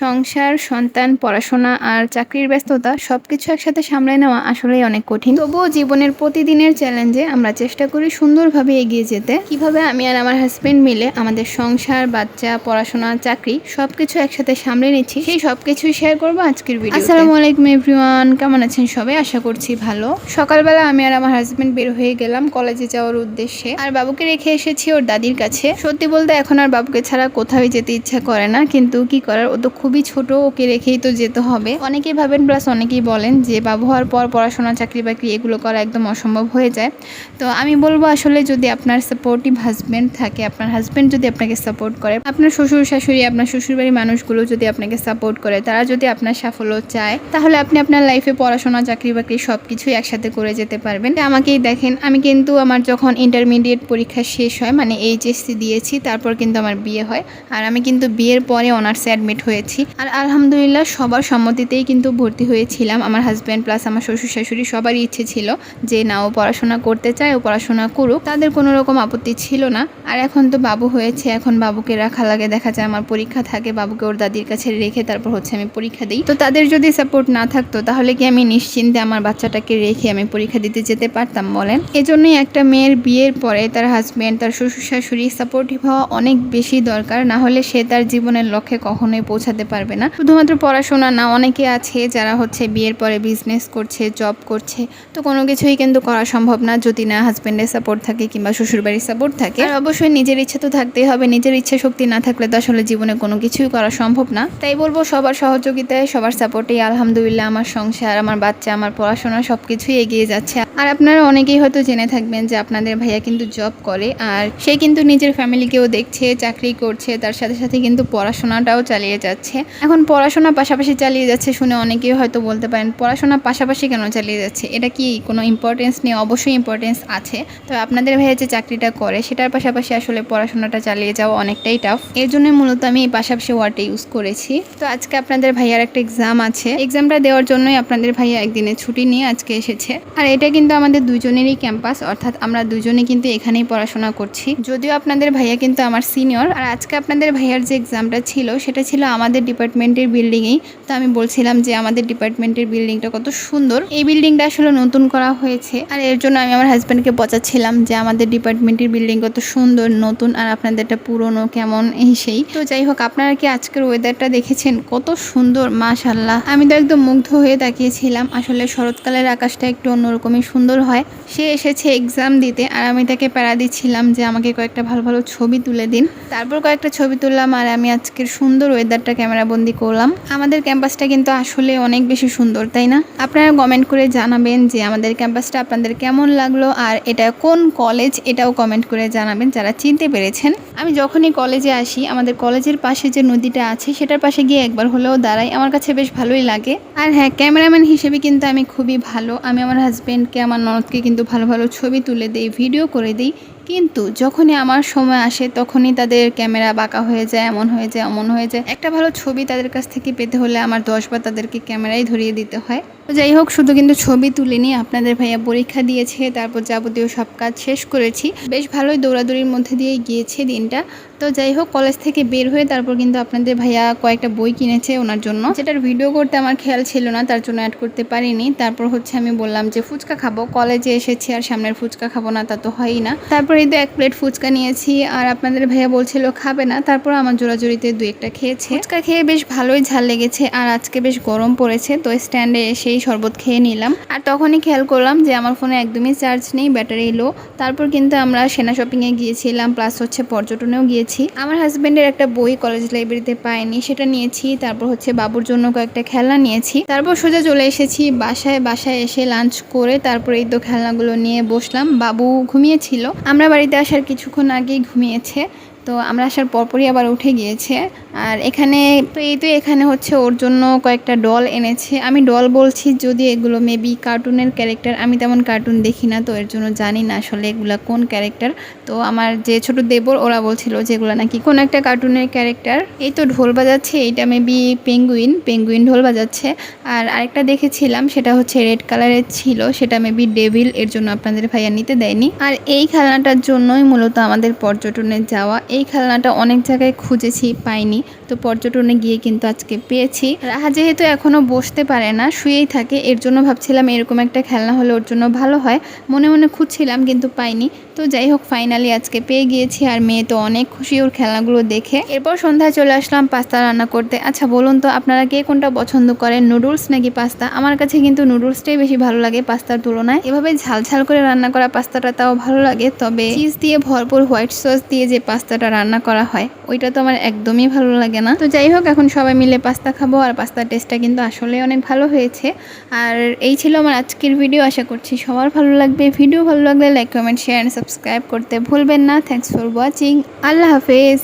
সংসার, সন্তান, পড়াশোনা আর চাকরির ব্যস্ততা সবকিছু একসাথে সামলে নেওয়া আসলেই অনেক কঠিন। তবুও জীবনের প্রতিদিনের চ্যালেঞ্জে আমরা চেষ্টা করি সুন্দরভাবে এগিয়ে যেতে। কীভাবে আমি আর আমার হাজবেন্ড মিলে আমাদের সংসার, বাচ্চা, পড়াশোনা, চাকরি সবকিছু একসাথে সামলে নিচ্ছি, সেই সবকিছুই শেয়ার করব আজকের ভিডিও আসসালামু আলাইকুম এভরিওয়ান কেমন আছেন সবাই? আশা করছি ভালো। সকালবেলা আমি আর আমার হাজবেন্ড বের হয়ে গেলাম কলেজে যাওয়ার উদ্দেশ্যে। আর বাবুকে রেখে এসেছি ওর দাদির কাছে। সত্যি বলতে এখন আর বাবুকে ছাড়া কোথাও যেতে ইচ্ছা করে না, কিন্তু কি করার? ও তো খুবই ছোট, ওকে রেখেই তো যেতে হবে। অনেকেই ভাবেন প্লাস অনেকেই বলেন যে বাবু হওয়ার পর পড়াশোনা, চাকরি বাকরি এগুলো করা একদম অসম্ভব হয়ে যায়। তো আমি বলব আসলে যদি আপনার সাপোর্টিভ হাজব্যান্ড থাকে, আপনার হাজব্যান্ড যদি আপনাকে সাপোর্ট করে, আপনার শ্বশুর শাশুড়ি, আপনার শ্বশুরবাড়ির মানুষগুলো যদি আপনাকে সাপোর্ট করে, তারা যদি আপনার সাফল্য চায়, তাহলে আপনি আপনার লাইফে পড়াশোনা, চাকরি বাকরি সব কিছুই একসাথে করে যেতে পারবেন। আমাকেই দেখেন, আমি কিন্তু আমার যখন ইন্টারমিডিয়েট পরীক্ষা শেষ হয় মানে এইচএসসি দিয়েছি, তারপর কিন্তু আমার বিয়ে হয়। আর আমি কিন্তু বিয়ের পরে অনার্সে অ্যাডমিট হয়েছি। আর আলহামদুলিল্লাহ সবার সম্মতিতেই কিন্তু ভর্তি হয়েছিলাম। আমার হাজব্যান্ড প্লাস আমার শ্বশুর শাশুড়ি সবারই ইচ্ছে ছিল যে না, ও পড়াশোনা করতে চায়, ও পড়াশোনা করুক। তাদের কোনো রকম আপত্তি ছিল না। আর এখন তো বাবু হয়েছে, এখন বাবুকে রাখা লাগে। দেখা যায় আমার পরীক্ষা থাকে, বাবুকে ওর দাদির কাছে রেখে তারপর হচ্ছে আমি পরীক্ষা দিই। তো তাদের যদি সাপোর্ট না থাকতো, তাহলে কি আমি নিশ্চিন্তে আমার বাচ্চাটাকে রেখে আমি পরীক্ষা দিতে যেতে পারতাম বলেন? এজন্যই একটা মেয়ের বিয়ের পরে তার হাজব্যান্ড তার শ্বশুর শাশুড়ি সাপোর্টিভ হওয়া অনেক বেশি দরকার। না হলে সে তার জীবনের লক্ষ্যে কখনোই পৌঁছাতে পারবে না। শুধুমাত্র পড়াশোনা না, অনেকে আছে যারা হচ্ছে বিয়ের পরে বিজনেস করছে জব করছে। তো কোনো কিছুই কিন্তু করা সম্ভব না যদি না হাজব্যান্ডের সাপোর্ট থাকে কিংবা শ্বশুরবাড়ির সাপোর্ট থাকে। আর অবশ্যই নিজের ইচ্ছে তো থাকতেই হবে। নিজের ইচ্ছা শক্তি না থাকলে তো আসলে জীবনে কোনো কিছুই করা সম্ভব না। তাই বলব, সবার সহযোগিতায়, সবার সাপোর্টেই আলহামদুলিল্লাহ আমার সংসার, আমার বাচ্চা, আমার পড়াশোনা সব কিছুই এগিয়ে যাচ্ছে। আর আপনারা অনেকেই হয়তো জেনে থাকবেন যে আপনাদের ভাইয়া কিন্তু জব করে, আর সে কিন্তু নিজের ফ্যামিলিকেও দেখছে, চাকরি করছে, তার সাথে সাথে কিন্তু পড়াশোনাটাও চালিয়ে যাচ্ছে। এখন পড়াশোনা পাশাপাশি চালিয়ে যাচ্ছে শুনে অনেকেই হয়তো বলতে পারেন, পড়াশোনা পাশাপাশি কেন চালিয়ে যাচ্ছে? এটা কি কোনো ইম্পর্টেন্স নেই অবশ্যই ইম্পর্টেন্স আছে। তো আপনাদের ভাইয়া যে চাকরিটা করে, সেটার পাশাপাশি আসলে পড়াশোনাটা চালিয়ে যাওয়া অনেকটাই টাফ এর জন্য মূলত আমি এই পাশাপাশি ওয়ার্ডটা ইউজ করেছি। তো আজকে আপনাদের ভাইয়ার একটা এক্সাম আছে। এক্সামটা দেওয়ার জন্যই আপনাদের ভাইয়া একদিনে ছুটি নিয়ে আজকে এসেছে। আর এটা কিন্তু আমাদের দুজনেরই ক্যাম্পাস, অর্থাৎ আমরা দুজনে কিন্তু এখানেই পড়াশোনা করছি। যদিও আপনাদের ভাইয়া কিন্তু আমার সিনিয়র, আর আজকে আপনাদের ভাইয়ার যে এক্সামটা ছিল, সেটা ছিল আমাদের ডিপার্টমেন্টের বিল্ডিংয়েই। তো আমি বলছিলাম যে আমাদের ডিপার্টমেন্টের বিল্ডিংটা কত সুন্দর। এই বিল্ডিংটা আসলে নতুন করা হয়েছে, আর এর জন্য আমি আমার হাজব্যান্ডকে বোঝাচ্ছিলাম যে আমাদের ডিপার্টমেন্টের বিল্ডিং কত সুন্দর, নতুন, আর আপনাদেরটা পুরনো কেমন এই সেই। তো যাই হোক, আপনারা কি আজকের ওয়েদারটা দেখেছেন? কত সুন্দর মাশাল্লাহ আমি তো একদম মুগ্ধ হয়ে তাকিয়েছিলাম। আসলে শরৎকালের আকাশটা একটু অন্যরকমই সুন্দর হয়। সে এসেছে এক্সাম দিতে আর আমি তাকে প্যারা দিচ্ছিলাম যে আমাকে কয়েকটা ভালো ভালো ছবি তুলে দিন। তারপর কয়েকটা ছবি তুললাম আর আমি আজকের সুন্দর ওয়েদারটা ক্যামেরা বন্দি করলাম। আমাদের ক্যাম্পাসটা কিন্তু আসলে অনেক বেশি সুন্দর, তাই না? আপনারা কমেন্ট করে জানাবেন যে আমাদের ক্যাম্পাসটা আপনাদের কেমন লাগল আর এটা কোন কলেজ এটাও কমেন্ট করে জানাবেন যারা চিনতে পেরেছেন। আমি যখনই কলেজে আসি, আমাদের কলেজের পাশে যে নদীটা আছে, সেটার পাশে গিয়ে একবার হলেও দাঁড়াই। আমার কাছে বেশ ভালোই লাগে। আর হ্যাঁ ক্যামেরাম্যান হিসেবে কিন্তু আমি খুবই ভালো। আমি আমার হাজব্যান্ডকে আমার ননদকে কিন্তু ভালো ভালো ছবি তুলে দেই ভিডিও করে দিই। কিন্তু যখনই আমার সময় আসে, তখনই তাদের ক্যামেরা বাঁকা হয়ে যায়, এমন হয়ে যায় এমন হয়ে যায়। একটা ভালো ছবি তাদের কাছ থেকে পেতে হলে আমার দশবার তাদেরকে ক্যামেরাই ধরিয়ে দিতে হয়। তো যাই হোক, শুধু কিন্তু ছবি তুলিনি, আপনাদের ভাইয়া পরীক্ষা দিয়েছে, তারপর যাবতীয় সব কাজ শেষ করেছি। বেশ ভালোই দৌড়াদৌড়ির মধ্যে দিয়ে গিয়েছে দিনটা। তো যাই হোক, কলেজ থেকে বের হয়ে তারপর কিন্তু আপনাদের ভাইয়া কয়েকটা বই কিনেছে ওনার জন্য। যেটার ভিডিও করতে আমার খেয়াল ছিল না, তার জন্য অ্যাড করতে পারিনি। তারপর হচ্ছে আমি বললাম যে, ফুচকা খাব। কলেজে এসেছি আর সামনের ফুচকা খাব না, তা তো হয়ই না। তারপর এই তো এক প্লেট ফুচকা নিয়েছি, আর আপনাদের ভাইয়া বলছিল খাবে না, তারপর আমার জোড়াজোড়িতে দু একটা খেয়েছে। ফুচকা খেয়ে বেশ ভালোই ঝাল লেগেছে, আর আজকে বেশ গরম পড়েছে, তো স্ট্যান্ডে এসেই শরবত খেয়ে নিলাম। আর তখনই খেয়াল করলাম যে আমার ফোনে একদমই চার্জ নেই ব্যাটারি লো তারপর কিন্তু আমরা সেনা শপিংয়ে গিয়েছিলাম প্লাস হচ্ছে পর্যটনেও গিয়েছি। আমার হাজব্যান্ডের একটা বই কলেজ লাইব্রেরিতে পাইনি, সেটা নিয়েছি, তারপর হচ্ছে বাবুর জন্য কয়েকটা খেলনা নিয়েছি। তারপর সোজা চলে এসেছি বাসায় বাসায় এসে লাঞ্চ করে তারপর এই তো খেলনাগুলো নিয়ে বসলাম, বাবু ঘুমিয়েছিল। আমরা বাড়িতে আসার কিছুক্ষণ আগেই ঘুমিয়েছে। তো আমরা আসার পরপরই আবার উঠে গিয়েছে। আর এখানে তো এই তো এখানে হচ্ছে ওর জন্য কয়েকটা ডল এনেছে। আমি ডল বলছি যদি এগুলো মেবি কার্টুনের ক্যারেক্টার আমি তেমন কার্টুন দেখি না, তো এর জন্য জানি না আসলে এগুলো কোন ক্যারেক্টার তো আমার যে ছোট দেবর, ওরা বলছিল যেগুলো নাকি কোন একটা কার্টুনের ক্যারেক্টার এই তো ঢোল বাজাচ্ছে এটা মেবি পেঙ্গুইন পেঙ্গুইন ঢোল বাজাচ্ছে। আর আরেকটা দেখেছিলাম, সেটা হচ্ছে রেড কালারের ছিল, সেটা মেবি ডেভিল এর জন্য আপনাদের ভাইয়া নিতে দেয়নি। আর এই খেলনাটার জন্যই মূলত আমাদের পর্যটনে যাওয়া, এই খেলনাটা অনেক জায়গায় খুঁজেছি, পাইনি। তো পর্যটনে গিয়ে কিন্তু আজকে পেয়েছি। রাহা যেহেতু এখনও বসতে পারে না, শুয়েই থাকে, এর জন্য ভাবছিলাম এরকম একটা খেলনা হলে ওর জন্য ভালো হয়। মনে মনে খুঁজছিলাম কিন্তু পাইনি। তো যাই হোক ফাইনালি আজকে পেয়ে গিয়েছি আর মেয়ে তো অনেক খুশি ওর খেলনাগুলো দেখে। এরপর সন্ধ্যায় চলে আসলাম পাস্তা রান্না করতে। আচ্ছা বলুন তো আপনারা কে কোনটা পছন্দ করেন, নুডলস নাকি পাস্তা? আমার কাছে কিন্তু নুডলসটাই বেশি ভালো লাগে পাস্তার তুলনায়। এভাবে ঝাল ঝাল করে রান্না করা পাস্তাটা তাও ভালো লাগে, তবে চিজ দিয়ে ভরপুর হোয়াইট সস দিয়ে যে পাস্তাটা রান্না করা হয়, ওইটা তো আমার একদমই ভালো লাগে না। তো যাই হোক, এখন সবাই মিলে পাস্তা খাব আর পাস্তার টেস্টটা কিন্তু আসলে অনেক ভালো হয়েছে। আর এই ছিল আমার আজকের ভিডিও আশা করছি সবার ভালো লাগবে। ভিডিও ভালো লাগলে like comment share and subscribe করতে ভুলবেন না। থ্যাংকস ফর ওয়াচিং আল্লাহ হাফেজ।